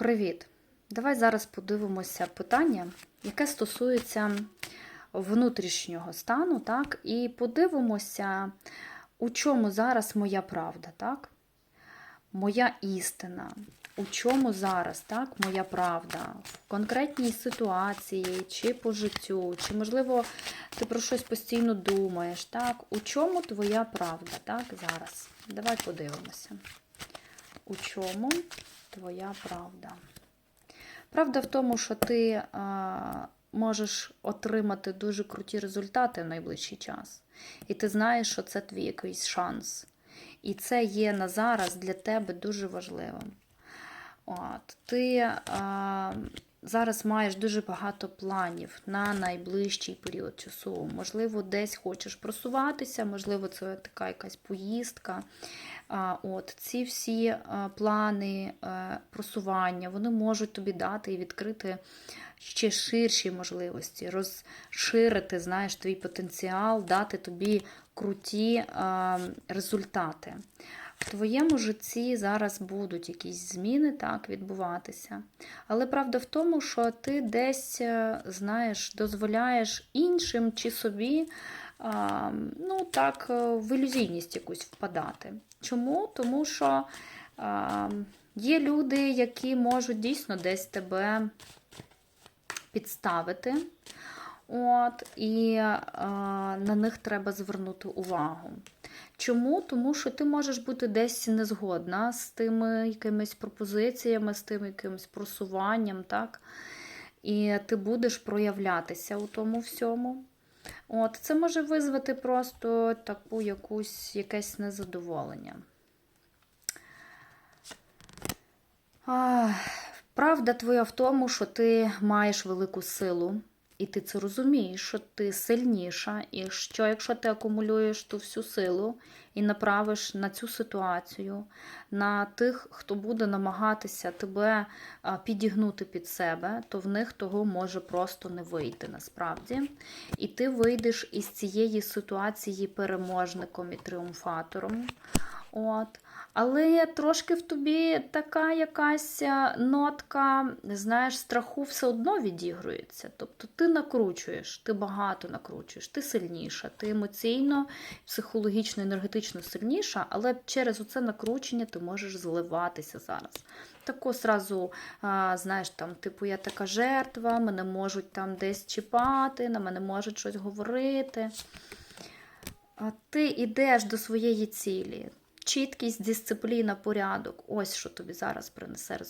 Привіт! Давай зараз подивимося питання, яке стосується внутрішнього стану, так? І подивимося, у чому зараз моя правда, так? Моя істина. У чому зараз так, моя правда? В конкретній ситуації, чи по життю, чи, можливо, ти про щось постійно думаєш, так? У чому твоя правда, так, зараз? Давай подивимося. У чому твоя правда? Правда в тому, що ти а, можеш отримати дуже круті результати в найближчий час. І ти знаєш, що це твій якийсь шанс. І це є на зараз для тебе дуже важливим. От, Ти а, зараз маєш дуже багато планів на найближчий період часу. Можливо, десь хочеш просуватися, можливо, це така якась поїздка. От, Ці всі плани просування вони можуть тобі дати і відкрити ще ширші можливості, розширити знаєш, твій потенціал, дати тобі круті результати. В твоєму житті зараз будуть якісь зміни так, відбуватися. Але правда в тому, що ти десь, е, знаєш, дозволяєш іншим чи собі ну так, е, в ілюзійність якусь впадати. Чому? Тому що є люди, які можуть дійсно десь тебе підставити. От, І а, на них треба звернути увагу. Чому? Тому що ти можеш бути десь незгодна з тими якимись пропозиціями, з тим якимось просуванням, так? І ти будеш проявлятися у тому всьому. От, Це може визвати просто таку якусь якесь незадоволення. А, правда твоя в тому, що ти маєш велику силу. І ти це розумієш, що ти сильніша, і що якщо ти акумулюєш ту всю силу і направиш на цю ситуацію, на тих, хто буде намагатися тебе підігнути під себе, то в них того може просто не вийти насправді. І ти вийдеш із цієї ситуації переможником і тріумфатором. От. Але трошки в тобі така якась нотка, знаєш, страху все одно відігрується. Тобто ти накручуєш, ти багато накручуєш, ти сильніша, ти емоційно, психологічно, енергетично сильніша, але через оце накручення ти можеш зливатися зараз. Тако сразу, знаєш, там, типу, я така жертва, мене можуть там десь чіпати, на мене можуть щось говорити. А ти йдеш до своєї цілі. Чіткість, дисципліна, порядок ось що тобі зараз принесе результат.